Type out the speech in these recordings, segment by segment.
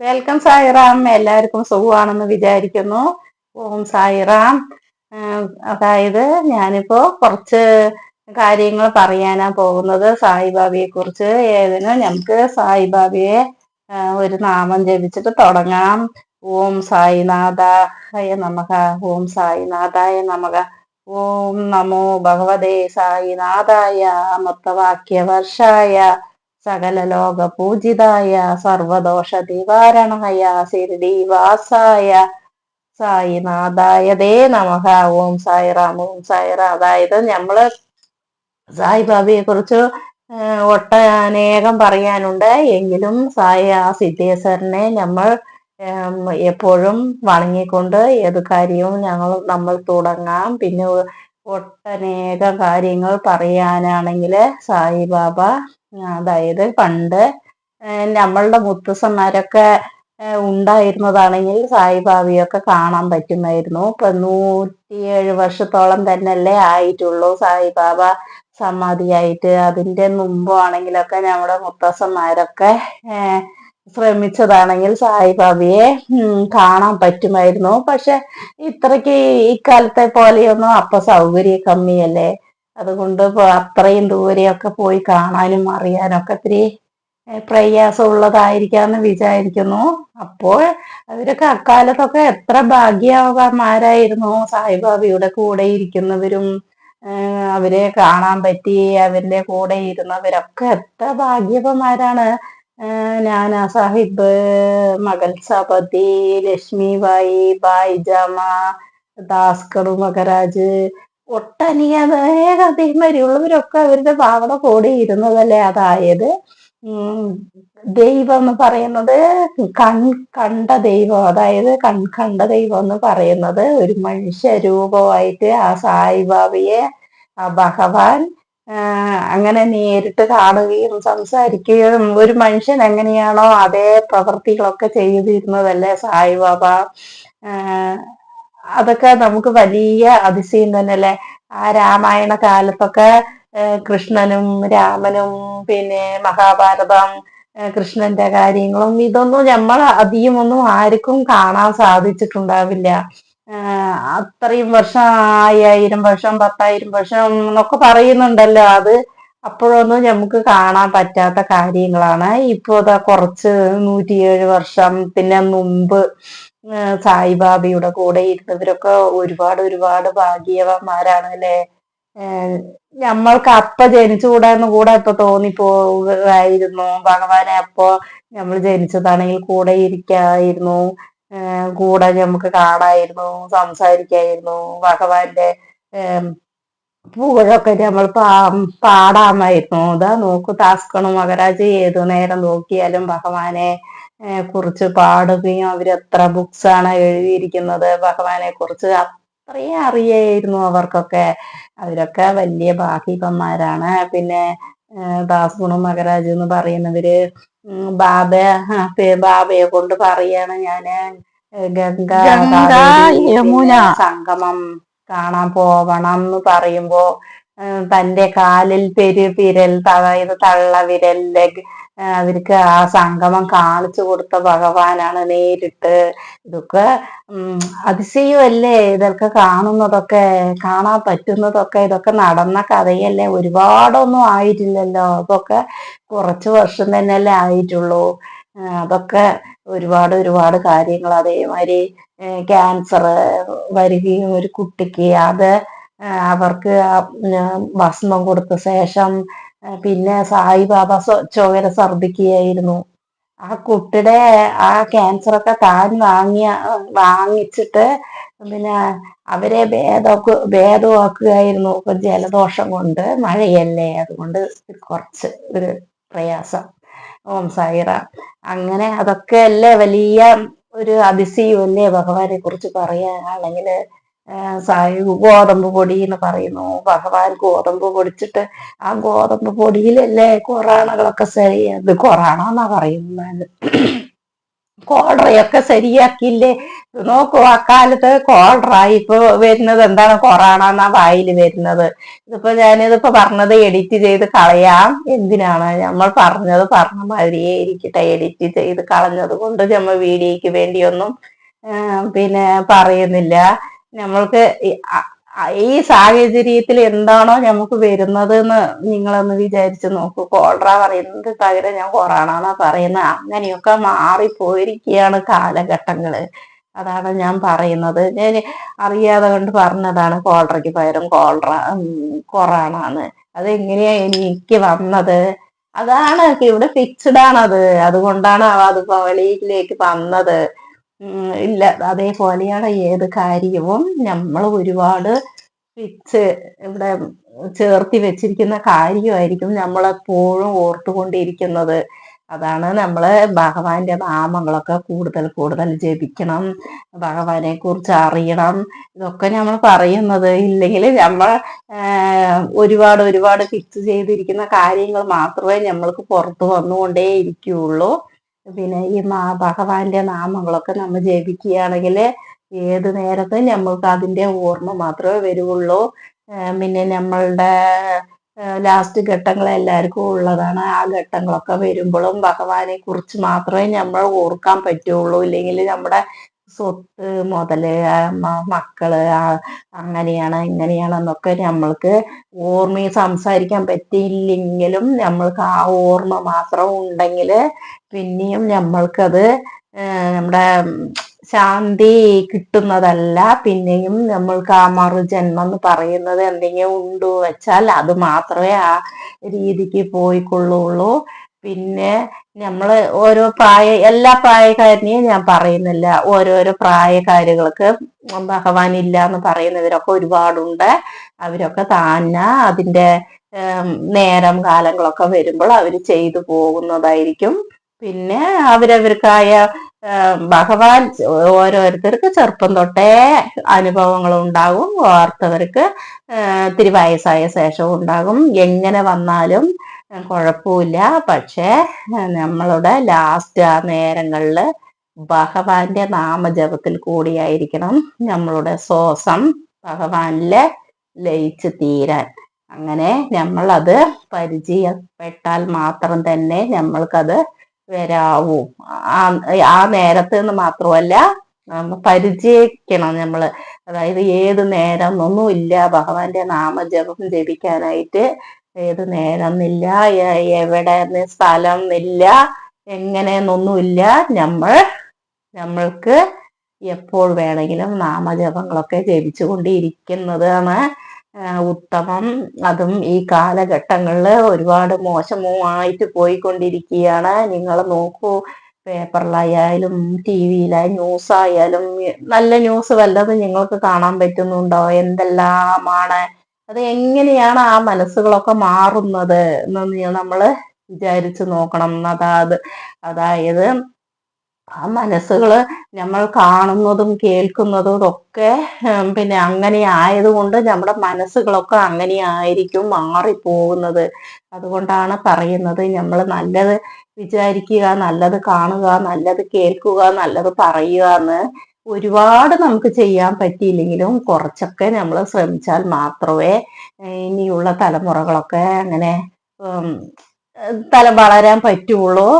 Welcome Sairam എല്ലാവർക്കും സുഖമാണെന്ന് വിചാരിക്കുന്നു. ഓം സായിറാം. അതായത് ഞാനിപ്പോ കുറച്ച് കാര്യങ്ങൾ പറയാനാ പോകുന്നത്. സായിബാബയെ കുറിച്ച് ഏതിനും നമുക്ക് സായിബാബയെ ഒരു നാമം ജപിച്ചിട്ട് തുടങ്ങാം. ഓം സായിനാഥായ നമക ഓം സായിനാഥായ നമക ഓം നമോ ഭഗവതേ സായിനാഥായ അമൃതവാക്യവർഷായ. സകല ലോക പൂജിതായ സർവദോഷ നിവാരണായ ശിരടി വാസായ സായിനാഥായ ദേ നമഹ ഓം സായിറാം ഓം സായിറാം അതായത് നമ്മൾ സായിബാബയെ കുറിച്ച് ഒട്ടനേകം പറയാനുണ്ട്. എങ്കിലും സായി ആ സിദ്ധേശ്വരനെ നമ്മൾ എപ്പോഴും വണങ്ങിക്കൊണ്ട് ഏത് കാര്യവും ഞങ്ങൾ നമ്മൾ തുടങ്ങാം. പിന്നെ ഒട്ടനേകം കാര്യങ്ങൾ പറയാനാണെങ്കിൽ സായിബാബ അതായത് പണ്ട് നമ്മളുടെ മുത്തശ്ശന്മാരൊക്കെ ഏഹ് ഉണ്ടായിരുന്നതാണെങ്കിൽ സായിബാബയൊക്കെ കാണാൻ പറ്റുമായിരുന്നു. ഇപ്പൊ നൂറ്റിയേഴ് വർഷത്തോളം തന്നെയല്ലേ ആയിട്ടുള്ളൂ സായിബാബ സമാധിയായിട്ട്. അതിന്റെ മുമ്പാണെങ്കിലൊക്കെ നമ്മുടെ മുത്തശ്ശന്മാരൊക്കെ ശ്രമിച്ചതാണെങ്കിൽ സായിബാബയെ കാണാൻ പറ്റുമായിരുന്നു. പക്ഷെ ഇത്രയ്ക്ക് ഇക്കാലത്തെ പോലെയൊന്നും അപ്പൊ സൗകര്യ കമ്മിയല്ലേ? അതുകൊണ്ട് അത്രയും ദൂരെയൊക്കെ പോയി കാണാനും അറിയാനൊക്കെ ഇത്തിരി പ്രയാസമുള്ളതായിരിക്കാന്ന് വിചാരിക്കുന്നു. അപ്പോൾ അവരൊക്കെ അക്കാലത്തൊക്കെ എത്ര ഭാഗ്യമാരായിരുന്നു സായിബാബയുടെ കൂടെ ഇരിക്കുന്നവരും അവരെ കാണാൻ പറ്റി അവരുടെ കൂടെ ഇരുന്നവരൊക്കെ എത്ര ഭാഗ്യവന്മാരാണ്. നാനാ സാഹിബ് മകൾ സപതി ലക്ഷ്മിബായി ബായിജാമ ദാസ്കർ മകരാജ് ഒട്ടനേകം അദ്ദേഹന്മാരുള്ളവരൊക്കെ അവരുടെ ഭാവന കൂടി ഇരുന്നതല്ലേ അതായത് ദൈവം എന്ന് പറയുന്നത് കൺ കണ്ട ദൈവം അതായത് കൺ കണ്ട ദൈവം എന്ന് പറയുന്നത് ഒരു മനുഷ്യ രൂപമായിട്ട് ആ സായിബാബയെ ആ ഭഗവാൻ അങ്ങനെ നേരിട്ട് കാണുകയും സംസാരിക്കുകയും ഒരു മനുഷ്യൻ എങ്ങനെയാണോ അതേ പ്രവൃത്തികളൊക്കെ ചെയ്തിരുന്നതല്ലേ സായിബാബ അതൊക്കെ നമുക്ക് വലിയ അതിശയം തന്നെ തന്നെയല്ലേ? ആ രാമായണ കാലത്തൊക്കെ കൃഷ്ണനും രാമനും പിന്നെ മഹാഭാരതം കൃഷ്ണന്റെ കാര്യങ്ങളും ഇതൊന്നും നമ്മൾ അധികമൊന്നും ആർക്കും കാണാൻ സാധിച്ചിട്ടുണ്ടാവില്ല. അത്രയും വർഷം അയ്യായിരം വർഷം പത്തായിരം വർഷം എന്നൊക്കെ പറയുന്നുണ്ടല്ലോ. അത് അപ്പോഴൊന്നും നമുക്ക് കാണാൻ പറ്റാത്ത കാര്യങ്ങളാണ്. ഇപ്പോ ഇതാ കുറച്ച് നൂറ്റിയേഴ് വർഷം പിന്നെ മുമ്പ് സായിബാബയുടെ കൂടെ ഇരുന്നവരൊക്കെ ഒരുപാട് ഒരുപാട് ഭാഗ്യവന്മാരാണ് അല്ലേ നമ്മൾക്ക് അപ്പ ജനിച്ചുകൂടാന്ന് കൂടെ ഇപ്പൊ തോന്നിപ്പോവുകയായിരുന്നു ഭഗവാനെ അപ്പോ നമ്മൾ ജനിച്ചതാണെങ്കിൽ കൂടെ ഇരിക്കായിരുന്നു. കൂടെ നമുക്ക് കാണായിരുന്നു സംസാരിക്കായിരുന്നു ഭഗവാന്റെ പുകഴൊക്കെ നമ്മൾ പാ പാടാമായിരുന്നു. ഇതാ നോക്ക് താസ്കണു മകരാജ് ഏതു നേരം നോക്കിയാലും ഭഗവാനെ കുറിച്ച് പാടുകയും അവരെത്ര ബുക്സ് ആണ് എഴുതിയിരിക്കുന്നത് ഭഗവാനെ കുറിച്ച് അത്രയും അറിയായിരുന്നു അവർക്കൊക്കെ. അവരൊക്കെ വലിയ ഭാഗ്യവന്മാരാണ് പിന്നെ ദാസ്ഗുണു മകരാജ് എന്ന് പറയുന്നവര് ബാബ ബാബയെ കൊണ്ട് പറയാണ് ഞാൻ ഗംഗ യമുന. സംഗമം കാണാൻ പോവണം എന്ന് പറയുമ്പോ തന്റെ കാലിൽ പെരു വിരൽ അതായത് ഏഹ് അവർക്ക് ആ സംഗമം കാണിച്ചു കൊടുത്ത ഭഗവാനാണ് നേരിട്ട് ഇതൊക്കെ അതിശയമല്ലേ? ഇതൊക്കെ കാണുന്നതൊക്കെ കാണാൻ പറ്റുന്നതൊക്കെ ഇതൊക്കെ നടന്ന കഥയല്ലേ? ഒരുപാടൊന്നും ആയിട്ടില്ലല്ലോ? അതൊക്കെ കുറച്ച് വർഷം തന്നെയല്ലേ ആയിട്ടുള്ളൂ. അതൊക്കെ ഒരുപാട് ഒരുപാട് കാര്യങ്ങൾ. അതേമാതിരി ക്യാൻസർ വരികയും ഒരു കുട്ടിക്ക് അത് അവർക്ക് ഭസ്മം കൊടുത്ത ശേഷം പിന്നെ സായി ബാബ ചോര സർദിക്കുകയായിരുന്നു ആ കുട്ടിയുടെ ആ ക്യാൻസർ ഒക്കെ താൻ വാങ്ങിയ വാങ്ങിച്ചിട്ട് പിന്നെ അവരെ ഭേദമാക്കു ഭേദമാക്കുകയായിരുന്നു. ഇപ്പൊ ജലദോഷം കൊണ്ട് മഴയല്ലേ? അതുകൊണ്ട് കുറച്ച് ഒരു പ്രയാസം. ഓം സായിറ. അങ്ങനെ അതൊക്കെ അല്ലേ വലിയ ഒരു അതിശയം അല്ലേ? ഭഗവാനെ കുറിച്ച് പറയാനാണെങ്കിൽ സായി ഗോതമ്പ് പൊടി എന്ന് പറയുന്നു. ഭഗവാൻ ഗോതമ്പ് പൊടിച്ചിട്ട് ആ ഗോതമ്പ് പൊടിയിലല്ലേ കൊറോണകളൊക്കെ ശരി ഇത് കൊറോണ എന്നാ പറയുന്നത്. കോളറയൊക്കെ ശരിയാക്കിയില്ലേ ഇത് നോക്കൂ അക്കാലത്ത് കോളറ ഇപ്പൊ വരുന്നത് എന്താണ്? കൊറോണ എന്നാ വായിൽ വരുന്നത്. ഇതിപ്പോ ഞാനിതിപ്പോ പറഞ്ഞത് എഡിറ്റ് ചെയ്ത് കളയാം. എന്തിനാണ്? നമ്മൾ പറഞ്ഞത് പറഞ്ഞ മാതിരിയേ ഇരിക്കട്ടെ. എഡിറ്റ് ചെയ്ത് കളഞ്ഞത് കൊണ്ട് നമ്മൾ വീഡിയോയ്ക്ക് വേണ്ടിയൊന്നും പിന്നെ പറയുന്നില്ല. നമ്മൾക്ക് ഈ- സാഹചര്യത്തിൽ എന്താണോ നമുക്ക് വരുന്നത് എന്ന് നിങ്ങളൊന്ന് വിചാരിച്ച് നോക്കൂ. കോളറ പറയുന്നത് പകരം ഞാൻ കൊറോണ എന്നാ പറയുന്നത്. അങ്ങനെയൊക്കെ മാറിപ്പോയിരിക്കുകയാണ് കാലഘട്ടങ്ങൾ. അതാണ് ഞാൻ പറയുന്നത്. ഞാൻ അറിയാതെ കൊണ്ട് പറഞ്ഞതാണ് കോളറയ്ക്ക് പകരം കോളറ കൊറോണ എന്ന് അതെങ്ങനെയാ എനിക്ക് വന്നത്? അതാണ് ഇവിടെ ഫിക്സ്ഡ് ആണത്. അതുകൊണ്ടാണ് അത് പവലിയിലേക്ക് വന്നത്. ഇല്ല. അതേപോലെയാണ് ഏത് കാര്യവും നമ്മൾ ഒരുപാട് ഫിക്സ് ഇവിടെ ചേർത്തി വെച്ചിരിക്കുന്ന കാര്യമായിരിക്കും നമ്മളെപ്പോഴും ഓർത്തുകൊണ്ടിരിക്കുന്നത്. അതാണ് നമ്മൾ ഭഗവാന്റെ നാമങ്ങളൊക്കെ കൂടുതൽ കൂടുതൽ ജപിക്കണം ഭഗവാനെ കുറിച്ച് അറിയണം ഇതൊക്കെ നമ്മൾ പറയുന്നത്. ഇല്ലെങ്കിൽ നമ്മൾ ഒരുപാട് ഒരുപാട് ഫിക്സ് ചെയ്തിരിക്കുന്ന കാര്യങ്ങൾ മാത്രമേ നമ്മൾക്ക് പുറത്തു വന്നുകൊണ്ടേ ഇരിക്കുകയുള്ളൂ പിന്നെ ഈ മാ ഭഗവാന്റെ നാമങ്ങളൊക്കെ നമ്മൾ ജപിക്കുകയാണെങ്കിൽ ഏത് നേരത്തും നമ്മൾക്ക് അതിന്റെ ഓർമ്മ മാത്രമേ വരുള്ളൂ പിന്നെ നമ്മളുടെ ലാസ്റ്റ് ഘട്ടങ്ങൾ എല്ലാവർക്കും ഉള്ളതാണ്. ആ ഘട്ടങ്ങളൊക്കെ വരുമ്പോഴും ഭഗവാനെ കുറിച്ച് മാത്രമേ നമ്മൾ ഓർക്കാൻ പറ്റുള്ളൂ. ഇല്ലെങ്കിൽ നമ്മുടെ സ്വത്ത് മുതൽ മക്കൾ അങ്ങനെയാണ് ഇങ്ങനെയാണ് എന്നൊക്കെ നമ്മൾക്ക് ഓർമ്മയിൽ സംസാരിക്കാൻ പറ്റിയില്ലെങ്കിലും നമ്മൾക്ക് ആ ഓർമ്മ മാത്രം ഉണ്ടെങ്കിൽ പിന്നെയും നമ്മൾക്കത് നമ്മുടെ ശാന്തി കിട്ടുന്നതല്ല. പിന്നെയും നമ്മൾക്ക് ആ മറുജന്മം എന്ന് പറയുന്നത് എന്തെങ്കിലും ഉണ്ടോ വെച്ചാൽ അത് മാത്രമേ ആ രീതിക്ക് പോയിക്കൊള്ളുള്ളൂ. പിന്നെ നമ്മൾ ഓരോ പ്രായ എല്ലാ പ്രായക്കാരനെയും ഞാൻ പറയുന്നില്ല. ഓരോരോ പ്രായക്കാരികൾക്ക് ഭഗവാൻ ഇല്ല എന്ന് പറയുന്നവരൊക്കെ ഒരുപാടുണ്ട്. അവരൊക്കെ തന്നെ അതിന്റെ നേരം കാലങ്ങളൊക്കെ വരുമ്പോൾ അവർ ചെയ്തു പോകുന്നതായിരിക്കും. പിന്നെ അവരവർക്കായ ഭഗവാൻ ഓരോരുത്തർക്ക് ചെറുപ്പം തൊട്ടേ അനുഭവങ്ങൾ ഉണ്ടാകും. ഓർത്തവർക്ക് ഇത്തിരി വയസ്സായ ശേഷവും ഉണ്ടാകും. എങ്ങനെ വന്നാലും കുഴപ്പമില്ല. പക്ഷേ നമ്മളുടെ ലാസ്റ്റ് ആ നേരങ്ങളിൽ ഭഗവാന്റെ നാമജപത്തിൽ കൂടിയായിരിക്കണം നമ്മളുടെ ശ്വാസം ഭഗവാനിലെ ലയിച്ച് തീരാൻ. അങ്ങനെ നമ്മൾ അത് പരിചയപ്പെട്ടാൽ മാത്രം തന്നെ നമ്മൾക്കത് വരാവൂ. ആ നേരത്ത് നിന്ന് മാത്രമല്ല പരിചയിക്കണം നമ്മൾ അതായത് ഏത് നേരം ഒന്നും ഇല്ല. ഭഗവാന്റെ നാമജപം ജപിക്കാനായിട്ട് ഏത് നേരം എന്നില്ല എവിടെ സ്ഥലം എന്നില്ല എങ്ങനെയെന്നൊന്നുമില്ല നമ്മൾ നമ്മൾക്ക് എപ്പോൾ വേണമെങ്കിലും നാമജപങ്ങളൊക്കെ ജപിച്ചു കൊണ്ടിരിക്കുന്നതാണ് ആ, ഉത്തമം. അതും ഈ കാലഘട്ടങ്ങളിൽ ഒരുപാട് മോശമായിട്ട് പോയിക്കൊണ്ടിരിക്കുകയാണ്. നിങ്ങൾ നോക്കൂ പേപ്പറിലായാലും ടി വിയിലായാലും ന്യൂസ് ആയാലും നല്ല ന്യൂസ് വല്ലതും നിങ്ങൾക്ക് കാണാൻ പറ്റുന്നുണ്ടോ? എന്തെല്ലാമാണ്? അത് എങ്ങനെയാണ് ആ മനസ്സുകളൊക്കെ മാറുന്നത് എന്ന് നമ്മൾ വിചാരിച്ചു നോക്കണം. അതാത് അതായത് ആ മനസ്സുകൾ നമ്മൾ കാണുന്നതും കേൾക്കുന്നതും ഒക്കെ പിന്നെ അങ്ങനെ ആയതുകൊണ്ട് നമ്മുടെ മനസ്സുകളൊക്കെ അങ്ങനെ ആയിരിക്കും മാറിപ്പോകുന്നത്. അതുകൊണ്ടാണ് പറയുന്നത് നമ്മൾ നല്ലത് വിചാരിക്കുക നല്ലത് കാണുക നല്ലത് കേൾക്കുക നല്ലത് പറയുക എന്ന് ഒരുപാട് നമുക്ക് ചെയ്യാൻ പറ്റിയില്ലെങ്കിലും കുറച്ചൊക്കെ നമ്മൾ ശ്രമിച്ചാൽ മാത്രമേ ഇനിയുള്ള തലമുറകളൊക്കെ അങ്ങനെ തല വളരാൻ പറ്റുള്ളൂ.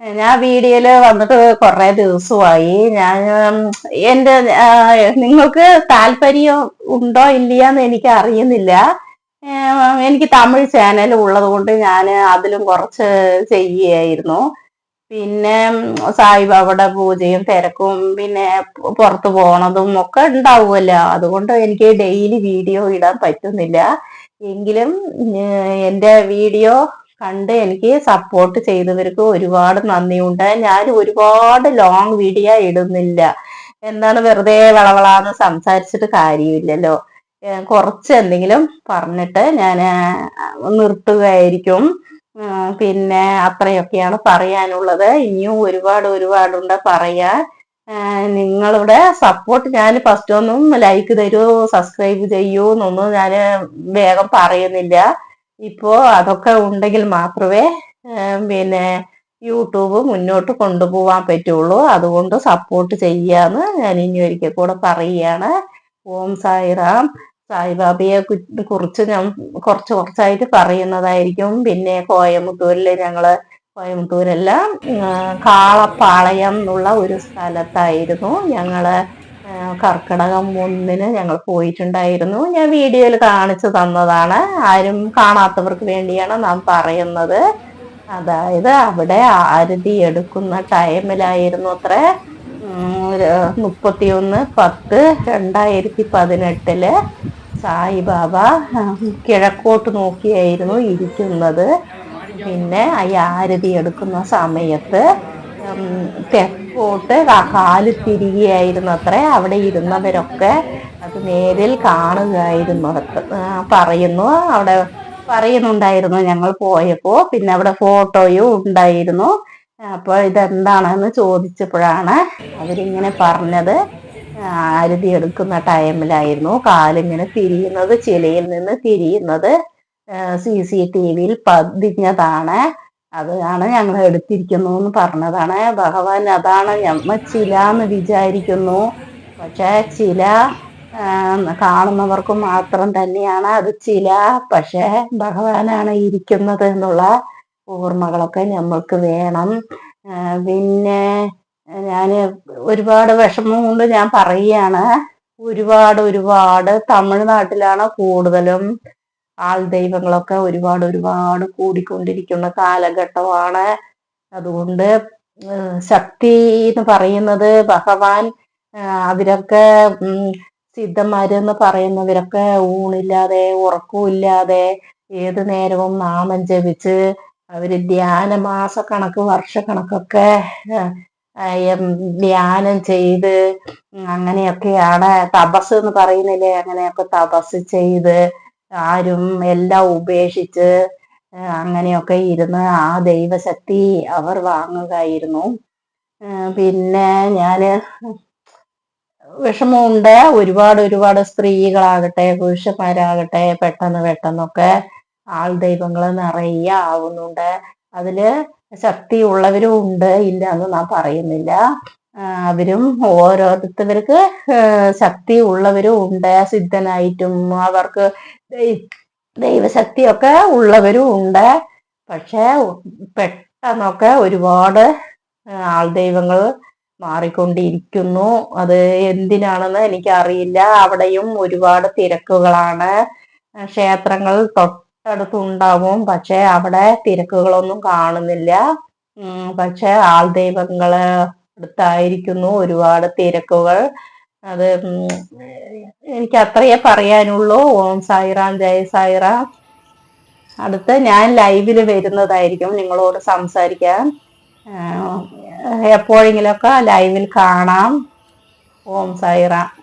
ഞാൻ വീഡിയോയിൽ വന്നിട്ട് കുറെ ദിവസമായി. ഞാൻ എന്റെ നിങ്ങൾക്ക് താല്പര്യം ഉണ്ടോ ഇല്ലയെന്ന് എനിക്ക് അറിയുന്നില്ല. എനിക്ക് തമിഴ് ചാനൽ ഉള്ളത് കൊണ്ട് ഞാൻ അതിലും കുറച്ച് ചെയ്യുകയായിരുന്നു. പിന്നെ സായിബാബയുടെ പൂജയും തിരക്കും പിന്നെ പുറത്തു പോണതും ഒക്കെ ഉണ്ടാവുമല്ലോ. അതുകൊണ്ട് എനിക്ക് ഡെയിലി വീഡിയോ ഇടാൻ പറ്റുന്നില്ല. എങ്കിലും എന്റെ വീഡിയോ കണ്ട് എനിക്ക് സപ്പോർട്ട് ചെയ്തവർക്ക് ഒരുപാട് നന്ദിയുണ്ട്. ഞാൻ ഒരുപാട് ലോങ് വീഡിയോ ഇടുന്നില്ല. എന്താണ് വെറുതെ വളവളാന്ന് സംസാരിച്ചിട്ട് കാര്യമില്ലല്ലോ. കുറച്ച് എന്തെങ്കിലും പറഞ്ഞിട്ട് ഞാൻ നിർത്തുകയായിരിക്കും. പിന്നെ അത്രയൊക്കെയാണ് പറയാനുള്ളത്. ഇനിയും ഒരുപാട് ഒരുപാടുണ്ട് പറയാൻ. ഏർ നിങ്ങളുടെ സപ്പോർട്ട് ഞാൻ ഫസ്റ്റ് ഒന്നും ലൈക്ക് തരൂ സബ്സ്ക്രൈബ് ചെയ്യൂ എന്നൊന്നും ഞാൻ വേഗം പറയുന്നില്ല. ഇപ്പോ അതൊക്കെ ഉണ്ടെങ്കിൽ മാത്രമേ പിന്നെ യൂട്യൂബ് മുന്നോട്ട് കൊണ്ടുപോകാൻ പറ്റുള്ളൂ. അതുകൊണ്ട് സപ്പോർട്ട് ചെയ്യാന്ന് ഞാൻ ഇനി ഒരിക്കൽ കൂടെ പറയുകയാണ്. ഓം സായിറാം സായിബാബയെ കുറിച്ച് ഞാൻ കുറച്ച് കുറച്ചായിട്ട് പറയുന്നതായിരിക്കും. പിന്നെ കോയമുത്തൂരിൽ ഞങ്ങൾ കോയമുത്തൂരെല്ലാം കാളപ്പാളയം എന്നുള്ള ഒരു സ്ഥലത്തായിരുന്നു ഞങ്ങൾ കർക്കിടകം ഒന്നിന് ഞങ്ങൾ പോയിട്ടുണ്ടായിരുന്നു. ഞാൻ വീഡിയോയിൽ കാണിച്ചു തന്നതാണ്. ആരും കാണാത്തവർക്ക് വേണ്ടിയാണ് നാം പറയുന്നത്. അതായത് അവിടെ ആരതി എടുക്കുന്ന ടൈമിലായിരുന്നു അത്ര. മുപ്പത്തിയൊന്ന് പത്ത് രണ്ടായിരത്തി പതിനെട്ടിൽ സായിബാബ കിഴക്കോട്ട് നോക്കിയായിരുന്നു ഇരിക്കുന്നത്. പിന്നെ ഈ ആരതി എടുക്കുന്ന സമയത്ത് തെക്കോട്ട് കാൽ തിരികെയായിരുന്നു അത്രേ. അവിടെ ഇരുന്നവരൊക്കെ അത് നേരിൽ കാണുകയായിരുന്നു. പറയുന്നു അവിടെ പറയുന്നുണ്ടായിരുന്നു ഞങ്ങൾ പോയപ്പോ. പിന്നെ അവിടെ ഫോട്ടോയും ഉണ്ടായിരുന്നു. അപ്പൊ ഇതെന്താണെന്ന് ചോദിച്ചപ്പോഴാണ് അവരിങ്ങനെ പറഞ്ഞത്. ആരതി എടുക്കുന്ന ടൈമിലായിരുന്നു കാലിങ്ങനെ തിരിയുന്നത് ചിലയിൽ നിന്ന് തിരിയുന്നത്. സി സി ടി വിയിൽ പതിഞ്ഞതാണ്. അതാണ് ഞങ്ങൾ എടുത്തിരിക്കുന്നു എന്ന് പറഞ്ഞതാണ്. ഭഗവാൻ അതാണ് ഞമ്മ ചില എന്ന് വിചാരിക്കുന്നു. പക്ഷെ ചില കാണുന്നവർക്ക് മാത്രം തന്നെയാണ് അത് ചില. പക്ഷേ ഭഗവാനാണ് ഇരിക്കുന്നത് എന്നുള്ള ഓർമ്മകളൊക്കെ നമ്മൾക്ക് വേണം. പിന്നെ ഞാൻ ഒരുപാട് വിഷമം കൊണ്ട് ഞാൻ പറയുകയാണ്. ഒരുപാട് ഒരുപാട് തമിഴ്നാട്ടിലാണ് കൂടുതലും ആൾ ദൈവങ്ങളൊക്കെ ഒരുപാട് ഒരുപാട് കൂടിക്കൊണ്ടിരിക്കുന്ന കാലഘട്ടമാണ്. അതുകൊണ്ട് ശക്തി എന്ന് പറയുന്നത് ഭഗവാൻ അവരൊക്കെ സിദ്ധന്മാരെന്ന് പറയുന്നവരൊക്കെ ഊണില്ലാതെ ഉറക്കമില്ലാതെ ഏത് നേരവും നാമം ജപിച്ച് അവർ ധ്യാന മാസക്കണക്ക് വർഷക്കണക്കൊക്കെ ധ്യാനം ചെയ്ത് അങ്ങനെയൊക്കെയാണ് തപസ് എന്ന് പറയുന്നില്ലേ അങ്ങനെയൊക്കെ തപസ് ചെയ്ത് ആരും എല്ലാം ഉപേക്ഷിച്ച് അങ്ങനെയൊക്കെ ഇരുന്ന് ആ ദൈവശക്തി അവർ വാങ്ങുകയായിരുന്നു. പിന്നെ ഞാൻ വിഷമമുണ്ട്. ഒരുപാട് ഒരുപാട് സ്ത്രീകളാകട്ടെ പുരുഷന്മാരാകട്ടെ പെട്ടെന്ന് പെട്ടെന്നൊക്കെ ആൾ ദൈവങ്ങൾ നിറയെ ആവുന്നുണ്ട്. അതിൽ ശക്തി ഉള്ളവരും ഉണ്ട് ഇല്ല എന്ന് നാം പറയുന്നില്ല. അവരും ഓരോരുത്തർക്ക് ശക്തി ഉള്ളവരും ഉണ്ട് സിദ്ധനായിട്ടും അവർക്ക് ദൈവശക്തിയൊക്കെ ഉള്ളവരും ഉണ്ട്. പക്ഷെ പെട്ടെന്നൊക്കെ ഒരുപാട് ആൾ ദൈവങ്ങൾ മാറിക്കൊണ്ടിരിക്കുന്നു. അത് എന്തിനാണെന്ന് എനിക്കറിയില്ല. അവിടെയും ഒരുപാട് തിരക്കുകളാണ്. ക്ഷേത്രങ്ങൾ തൊട്ടടുത്തുണ്ടാവും. പക്ഷെ അവിടെ തിരക്കുകളൊന്നും കാണുന്നില്ല. പക്ഷെ ആൾ ദൈവങ്ങൾ അടുത്തായിരിക്കുന്നു. ഒരുപാട് തിരക്കുകൾ. അത് എനിക്ക് അത്രയേ പറയാനുള്ളൂ. ഓം സായിറാം ജയ സായിറാം. അടുത്ത് ഞാൻ ലൈവിൽ വരുന്നതായിരിക്കും നിങ്ങളോട് സംസാരിക്കാൻ. എപ്പോഴെങ്കിലൊക്കെ ലൈവിൽ കാണാം. ഓം സായിറാം.